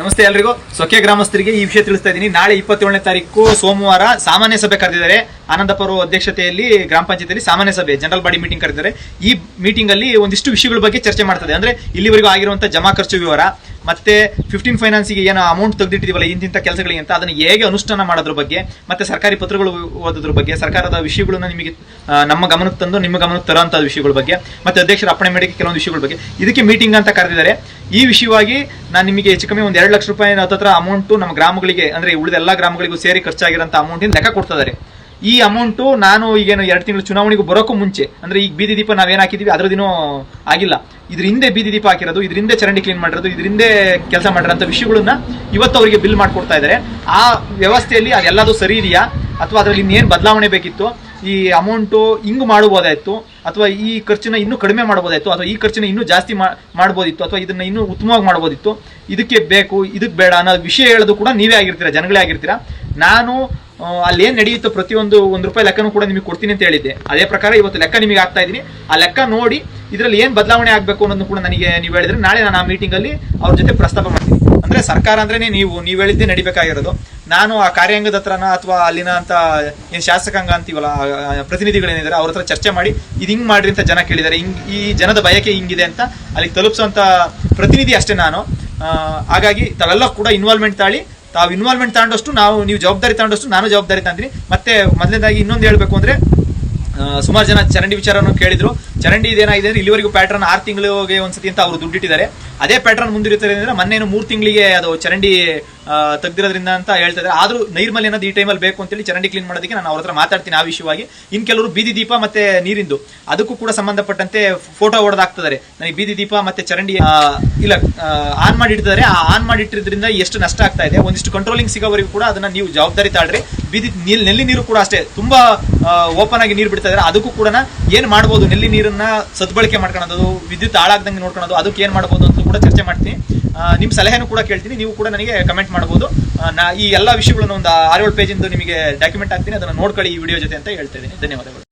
ನಮಸ್ತೆ ಎಲ್ರಿಗೂ. ಸೊಕ್ಕೆ ಗ್ರಾಮಸ್ಥರಿಗೆ ಈ ವಿಷಯ ತಿಳಿಸ್ತಾ ಇದ್ದೀನಿ. ನಾಳೆ ಇಪ್ಪತ್ತೇಳನೇ ತಾರೀಕು ಸೋಮವಾರ ಸಾಮಾನ್ಯ ಸಭೆ ಕರೆದಿದ್ದಾರೆ. ಆನಂದಪುರ ಅಧ್ಯಕ್ಷತೆಯಲ್ಲಿ ಗ್ರಾಮ ಪಂಚಾಯತಿಯಲ್ಲಿ ಸಾಮಾನ್ಯ ಸಭೆ, ಜನರಲ್ ಬಾಡಿ ಮೀಟಿಂಗ್ ಕರೆದಿದ್ದಾರೆ. ಈ ಮೀಟಿಂಗ್ ಅಲ್ಲಿ ಒಂದಿಷ್ಟು ವಿಷಯಗಳ ಬಗ್ಗೆ ಚರ್ಚೆ ಮಾಡ್ತದೆ. ಅಂದ್ರೆ ಇಲ್ಲಿವರೆಗೂ ಆಗಿರುವಂತಹ ಜಮಾ ಖರ್ಚು ವಿವರ ಮತ್ತೆ ಫಿಫ್ಟೀನ್ ಫೈನಾನ್ಸಿಗೆ ಏನೋ ಅಮೌಂಟ್ ತೆಗೆದಿಟ್ಟಿದೀವಲ್ಲ, ಇಂತಿಂತ ಕೆಲಸಗಳಿಗೆ ಅಂತ ಅದನ್ನು ಹೇಗೆ ಅನುಷ್ಠಾನ ಮಾಡೋದ್ರ ಬಗ್ಗೆ, ಮತ್ತೆ ಸರ್ಕಾರಿ ಪತ್ರಗಳು ಓದೋದ್ರ ಬಗ್ಗೆ, ಸರ್ಕಾರದ ವಿಷಯಗಳನ್ನ ನಿಮಗೆ ನಮ್ಮ ಗಮನಕ್ಕೆ ತಂದು ನಿಮ್ಮ ಗಮನಕ್ಕೆ ತರೋಂಥ ವಿಷಯಗಳ ಬಗ್ಗೆ, ಮತ್ತೆ ಅಧ್ಯಕ್ಷರ ಅಪ್ಪಣೆ ಮೇರೆಗೆ ಕೆಲವೊಂದು ವಿಷಯಗಳ ಬಗ್ಗೆ. ಇದಕ್ಕೆ ಮೀಟಿಂಗ್ ಅಂತ ಕರೆದಿದ್ದಾರೆ. ಈ ವಿಷಯವಾಗಿ ನಾನು ನಿಮಗೆ ಹೆಚ್ಚು ಕಮ್ಮಿ ಒಂದು ಎರಡು ಲಕ್ಷ ರೂಪಾಯಿ ಹತ್ತತ್ರ ಅಮೌಂಟು ನಮ್ಮ ಗ್ರಾಮಗಳಿಗೆ, ಅಂದ್ರೆ ಉಳಿದ ಎಲ್ಲ ಗ್ರಾಮಗಳಿಗೂ ಸೇರಿ ಖರ್ಚಾಗಿರೋಂಥ ಅಮೌಂಟಿನ ಲೆಕ್ಕ ಕೊಡ್ತಿದ್ದಾರೆ. ಈ ಅಮೌಂಟು ನಾನು ಈಗೇನು ಎರಡು ತಿಂಗಳು ಚುನಾವಣೆಗೂ ಬರೋಕ್ಕೂ ಮುಂಚೆ, ಅಂದ್ರೆ ಈಗ ಬೀದಿ ದೀಪ ನಾವೇನ್ ಹಾಕಿದೀವಿ ಅದ್ರದಿನೂ ಆಗಿಲ್ಲ. ಇದ್ರ ಹಿಂದೆ ಬೀದಿ ದೀಪ ಹಾಕಿರೋದು, ಇದ್ರ ಹಿಂದೆ ಚರಂಡಿ ಕ್ಲೀನ್ ಮಾಡಿರೋದು, ಇದ್ರ ಹಿಂದೆ ಕೆಲಸ ಮಾಡಿರೋಂಥ ವಿಷಯಗಳನ್ನ ಇವತ್ತು ಅವರಿಗೆ ಬಿಲ್ ಮಾಡ್ಕೊಡ್ತಾ ಇದ್ದಾರೆ ಆ ವ್ಯವಸ್ಥೆಯಲ್ಲಿ ಅದೆಲ್ಲದೂ ಸರಿ ಇದೆಯಾ? ಅಥವಾ ಅದರಲ್ಲಿ ಇನ್ನೇನು ಬದಲಾವಣೆ ಬೇಕಿತ್ತು? ಈ ಅಮೌಂಟು ಹಿಂಗೆ ಮಾಡಬಹುದಾಯ್ತು? ಅಥವಾ ಈ ಖರ್ಚನ್ನ ಇನ್ನೂ ಕಡಿಮೆ ಮಾಡ್ಬೋದಾಯಿತು ಅಥವಾ ಈ ಖರ್ಚನ್ನ ಇನ್ನೂ ಜಾಸ್ತಿ ಮಾಡ್ಬೋದಿತ್ತು? ಅಥವಾ ಇದನ್ನ ಇನ್ನೂ ಉತ್ತಮವಾಗಿ ಮಾಡ್ಬೋದಿತ್ತು ಇದಕ್ಕೆ ಬೇಕು ಇದಕ್ಕೆ ಬೇಡ ಅನ್ನೋ ವಿಷಯ ಹೇಳೋದು ಕೂಡ ನೀವೇ ಆಗಿರ್ತೀರಾ, ಜನಗಳೇ ಆಗಿರ್ತೀರಾ? ನಾನು ಅಲ್ಲಿ ಏನು ನಡೆಯುತ್ತೋ ಪ್ರತಿಯೊಂದು ಒಂದು ರೂಪಾಯಿ ಲೆಕ್ಕನೂ ಕೂಡ ನಿಮಗೆ ಕೊಡ್ತೀನಿ ಅಂತ ಹೇಳಿದ್ದೆ. ಅದೇ ಪ್ರಕಾರ ಇವತ್ತು ಲೆಕ್ಕ ನಿಮಗೆ ಆಗ್ತಾ ಇದ್ದೀನಿ. ಆ ಲೆಕ್ಕ ನೋಡಿ ಇದರಲ್ಲಿ ಏನು ಬದಲಾವಣೆ ಆಗಬೇಕು ಅನ್ನೋದನ್ನು ಕೂಡ ನನಗೆ ನೀವು ಹೇಳಿದ್ರೆ ನಾಳೆ ನಾನು ಆ ಮೀಟಿಂಗ್ ಅಲ್ಲಿ ಅವ್ರ ಜೊತೆ ಪ್ರಸ್ತಾಪ ಮಾಡ್ತೀನಿ. ಅಂದ್ರೆ ಸರ್ಕಾರ ಅಂದ್ರೆ ನೀವು ನೀವು ಹೇಳಿದ್ದೆ ನಡಿಬೇಕಾಗಿರೋದು. ನಾನು ಆ ಕಾರ್ಯಾಂಗದ ಹತ್ರನ ಅಥವಾ ಅಲ್ಲಿನ ಅಂತ ಏನು ಶಾಸಕಾಂಗ ಅಂತೀವಲ್ಲ ಪ್ರತಿನಿಧಿಗಳೇನಿದ್ದಾರೆ ಅವ್ರ ಹತ್ರ ಚರ್ಚೆ ಮಾಡಿ ಇದು ಹಿಂಗೆ ಮಾಡ್ರಿ ಅಂತ ಜನ ಕೇಳಿದ್ದಾರೆ ಹಿಂಗ್, ಈ ಜನದ ಬಯಕೆ ಹಿಂಗಿದೆ ಅಂತ ಅಲ್ಲಿಗೆ ತಲುಪಿಸುವಂತ ಪ್ರತಿನಿಧಿ ಅಷ್ಟೇ ನಾನು. ಹಾಗಾಗಿ ತಾವೆಲ್ಲ ಕೂಡ ಇನ್ವಾಲ್ವ್ಮೆಂಟ್ ತಾಳಿ, ತಾವು ಇನ್ವಾಲ್ವ್ಮೆಂಟ್ ತಗೊಂಡಷ್ಟು ನಾವು, ನೀವು ಜವಾಬ್ದಾರಿ ತಗೊಂಡಷ್ಟು ನಾನು ಜವಾಬ್ದಾರಿ ತಂದಿನಿ ಮತ್ತೆ ಮೊದಲನೇದಾಗಿ ಇನ್ನೊಂದು ಹೇಳಬೇಕು ಅಂದ್ರೆ ಸುಮಾರು ಜನ ಚರಂಡಿ ವಿಚಾರವನ್ನು ಕೇಳಿದ್ರು. ಚರಂಡಿ ಇದೇನಾಗಿದೆ ಅಂದ್ರೆ ಇಲ್ಲಿವರೆಗೂ ಪ್ಯಾಟ್ರನ್ ಆರು ತಿಂಗಳಿಗೆ ಒಂದ್ಸತಿ ಅಂತ ಅವರು ದುಡ್ಡಿಟ್ಟಿದ್ದಾರೆ. ಅದೇ ಪ್ಯಾಟ್ರನ್ ಮುಂದಿರುತ್ತದೆ ಅಂದ್ರೆ ಮೊನ್ನೆ ಮೂರು ತಿಂಗಳಿಗೆ ಅದು ಚರಂಡಿ ತೆಗ್ದಿರೋದ್ರಿಂದ ಅಂತ ಹೇಳ್ತಾ ಇದ್ದಾರೆ. ಆದ್ರೂ ನೈರ್ಮಲ್ಯ ಅನ್ನೋದು ಈ ಟೈಮಲ್ಲಿ ಬೇಕು ಅಂತೇಳಿ ಚರಂಡಿ ಕ್ಲೀನ್ ಮಾಡೋದಕ್ಕೆ ನಾನು ಅವ್ರ ಹತ್ರ ಮಾತಾಡ್ತೀನಿ ಆ ವಿಷಯವಾಗಿ. ಇನ್ ಕೆಲವರು ಬೀದಿ ದೀಪ ಮತ್ತೆ ನೀರಿಂದು. ಅದಕ್ಕೂ ಕೂಡ ಸಂಬಂಧಪಟ್ಟಂತೆ ಫೋಟೋ ಹೊಡೆದಾಕ್ತಿದ್ದಾರೆ. ನನಗೆ ಬೀದಿ ದೀಪ ಮತ್ತೆ ಚರಂಡಿ ಇಲ್ಲ ಆನ್ ಮಾಡಿ ಇಡ್ತಿದ್ದಾರೆ ಆ ಆನ್ ಮಾಡಿ ಇಟ್ಟಿದ್ರಿಂದ ಎಷ್ಟು ನಷ್ಟ ಆಗ್ತಾ ಇದೆ. ಒಂದಿಷ್ಟು ಕಂಟ್ರೋಲಿಂಗ್ ಸಿಗೋವರೆಗೂ ಕೂಡ ಅದನ್ನ ನೀವು ಜವಾಬ್ದಾರಿ ತಾಳ್ರಿ. ಬೀದಿ ನೆಲ್ಲಿ ನೀರು ಕೂಡ ಅಷ್ಟೇ. ತುಂಬಾ ಓಪನ್ ಆಗಿ ನೀರು ಬಿಡ್ತಾ ಇದ್ದಾರೆ. ಅದಕ್ಕೂ ಕೂಡ ಏನ್ ಮಾಡಬಹುದು ನೆಲ್ಲಿ ನೀರನ್ನ ಸದ್ಬಳಕೆ ಮಾಡ್ಕೊಳ್ಳೋದು ವಿದ್ಯುತ್ ಹಾಳಾಗ್ದಂಗೆ ನೋಡ್ಕೊಳ್ಳೋದು ಅದಕ್ಕೆ ಏನು ಮಾಡ್ಬೋದು ಅಂತ ಕೂಡ ಚರ್ಚೆ ಮಾಡ್ತೀನಿ. ನಿಮ್ಮ ನಿಮ್ ಸಲಹೆನೂ ಕೂಡ ಕೇಳ್ತೀನಿ, ನೀವು ಕೂಡ ನನಗೆ ಕಮೆಂಟ್ ಮಾಡಬಹುದು ನಾ ಈ ಎಲ್ಲಾ ವಿಷಯಗಳನ್ನು ಒಂದು ಆರೇಳು ಪೇಜಿಂದ ನಿಮಗೆ ಡಾಕ್ಯುಮೆಂಟ್ ಹಾಕ್ತೀನಿ, ಅದನ್ನ ನೋಡ್ಕೊಳ್ಳಿ ಈ ವಿಡಿಯೋ ಜೊತೆ ಅಂತ ಹೇಳ್ತಾ ಇದ್ದೀನಿ. ಧನ್ಯವಾದಗಳು.